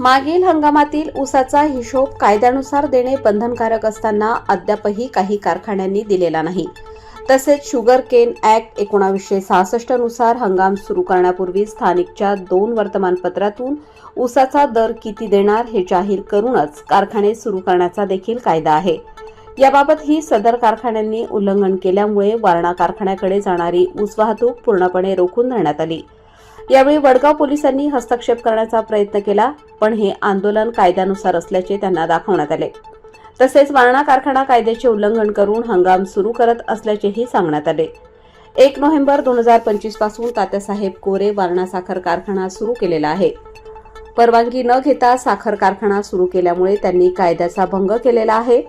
मागील हंगामातील ऊसाचा हिशोब कायद्यानुसार देणे बंधनकारक असताना अद्यापही काही कारखान्यांनी दिलेला नाही. तसेच शुगर केन ऍक्ट एकोणावीसशे सहासष्टनुसार हंगाम सुरू करण्यापूर्वी स्थानिकच्या दोन वर्तमानपत्रातून ऊसाचा दर किती देणार हे जाहीर करूनच कारखाने सुरू करण्याचा देखील कायदा आहे. याबाबत ही सदर कारखान्यांनी उल्लंघन केल्यामुळे वारणा कारखान्याकडे जाणारी ऊस वाहतूक पूर्णपणे रोखून धरण्यात आली. यावेळी वडगाव पोलिसांनी हस्तक्षेप करण्याचा प्रयत्न केला पण हे आंदोलन कायद्यानुसार असल्याचे त्यांना दाखवण्यात आले. तसेच वारणा कारखाना कायद्याचे उल्लंघन करून हंगाम सुरू करत असल्याचेही सांगण्यात आले. एक नोव्हेंबर दोन हजार पंचवीसपासून तात्यासाहेब कोरे वारणा साखर कारखाना सुरू केलेला आहे. परवानगी न घेता साखर कारखाना सुरू केल्यामुळे त्यांनी कायद्याचा भंग केलेला आहे.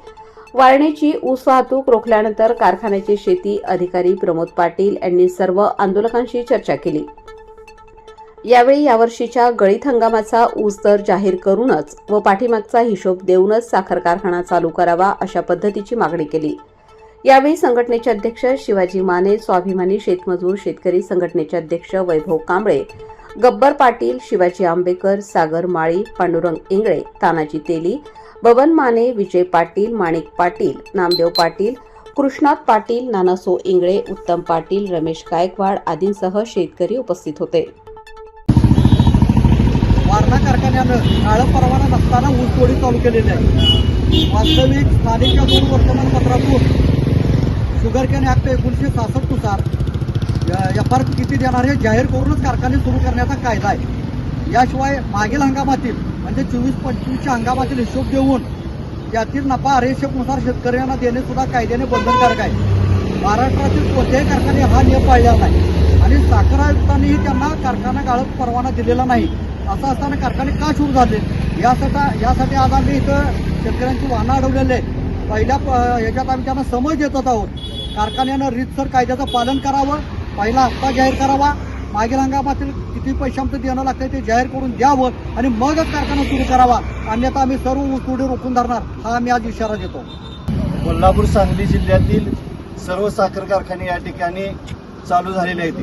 वारणेची ऊस वाहतूक रोखल्यानंतर कारखान्याचे शेती अधिकारी प्रमोद पाटील यांनी सर्व आंदोलकांशी चर्चा केली. यावेळी यावर्षीच्या गळीत हंगामाचा ऊस दर जाहीर करूनच व पाठीमागचा हिशोब देऊनच साखर कारखाना चालू करावा अशा पद्धतीची मागणी केली. यावेळी संघटनेचे अध्यक्ष शिवाजी माने स्वाभिमानी शेतमजूर शेतकरी संघटनेचे अध्यक्ष वैभव कांबळे गब्बर पाटील शिवाजी आंबेकर सागर माळी पांडुरंग इंगळे तानाजी तेली बबन माने विजय पाटील माणिक पाटील नामदेव पाटील कृष्णात पाटील नानासो इंगळे उत्तम पाटील रमेश गायकवाड आदींसह शेतकरी उपस्थित होते. वारणा कारखान्यानं काळं परवाना नसताना ऊसतोडी चालू केलेली आहे. वास्तविक स्थानिकच्या दोन वर्तमानपत्रातून शुगर कॅन ॲक्ट एकोणीसशे सहासष्टनुसार एफ आर किती देणार हे जाहीर करूनच कारखाने सुरू करण्याचा कायदा आहे. याशिवाय मागील हंगामातील म्हणजे चोवीस पंचवीसच्या हंगामातील हिशोब देऊन यातील नफा रेशेनुसार शेतकऱ्यांना देणे सुद्धा कायद्याने बंधनकारक आहे. महाराष्ट्रातील कोणत्याही कारखाने हा नियम पाळलेला नाही. आणि साखर आयुक्तांनीही त्यांना कारखाना गाळप परवाना दिलेला नाही. असं असताना कारखाने का सुरू झाले? यासाठी यासाठी आज आम्ही इथं शेतकऱ्यांची वाहनं अडवलेले आहे पहिल्या प- ह्याच्यात आम्ही त्यांना समज देत आहोत. कारखान्यानं रीतसर कायद्याचं पालन करावं पहिला हप्ता जाहीर करावा मागील हंगामातील किती पैसे आमचं देणं लागतं ते जाहीर करून द्यावं आणि मगच कारखाना सुरू करावा. अन्यथा आम्ही सर्व ऊसतोडी रोखून धरणार हा आम्ही आज इशारा देतो. कोल्हापूर सांगली जिल्ह्यातील सर्व साखर कारखाने या ठिकाणी चालू झालेले आहेत.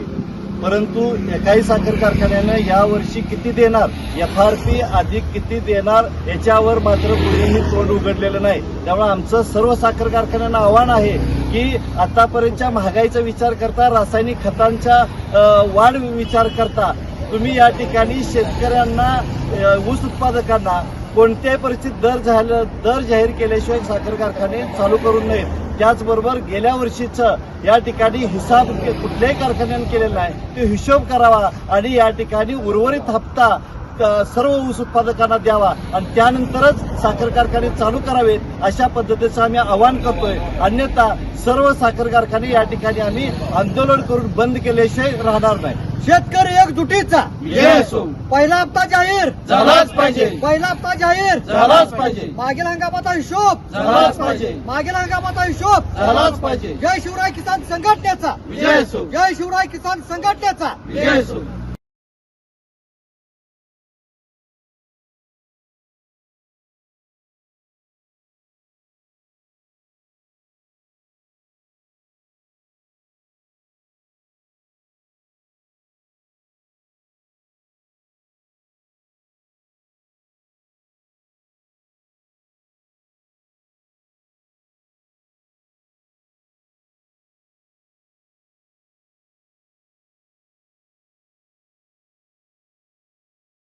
परंतु एकाही साखर कारखान्यानं यावर्षी किती देणार एफ आर पी अधिक किती देणार याच्यावर मात्र कुणीही तोंड उघडलेलं नाही. त्यामुळे आमचं सर्व साखर कारखान्यांना आव्हान आहे की आतापर्यंतच्या महागाईचा विचार करता रासायनिक खतांच्या वाढ विचार करता तुम्ही या ठिकाणी शेतकऱ्यांना ऊस उत्पादकांना कोणत्याही परिस्थितीत दर झालं दर जाहीर केल्याशिवाय साखर कारखाने चालू करू नयेत. त्याचबरोबर गेल्या वर्षीचं या ठिकाणी हिसाब कुठल्याही कारखान्याने केलेला नाही. तो हिशोब करावा आणि या ठिकाणी उर्वरित हप्ता सर्व ऊस उत्पादकांना द्यावा आणि त्यानंतरच साखर कारखाने चालू करावेत अशा पद्धतीचं आम्ही आवाहन करतोय. अन्यथा सर्व साखर कारखाने या ठिकाणी आम्ही आंदोलन करून बंद केल्याशिवाय राहणार नाही. शेतकरी एकजुटीचा. पहिला हप्ता जाहीर झालाच पाहिजे. पहिला हप्ता जाहीर झालाच पाहिजे. मागील हंगामाचा हिशोब झालाच पाहिजे. मागील हंगामाचा हिशोब झालाच पाहिजे जय शिवराय किसान संघटनेचा. जय शिवराय किसान संघटनेचा विजय.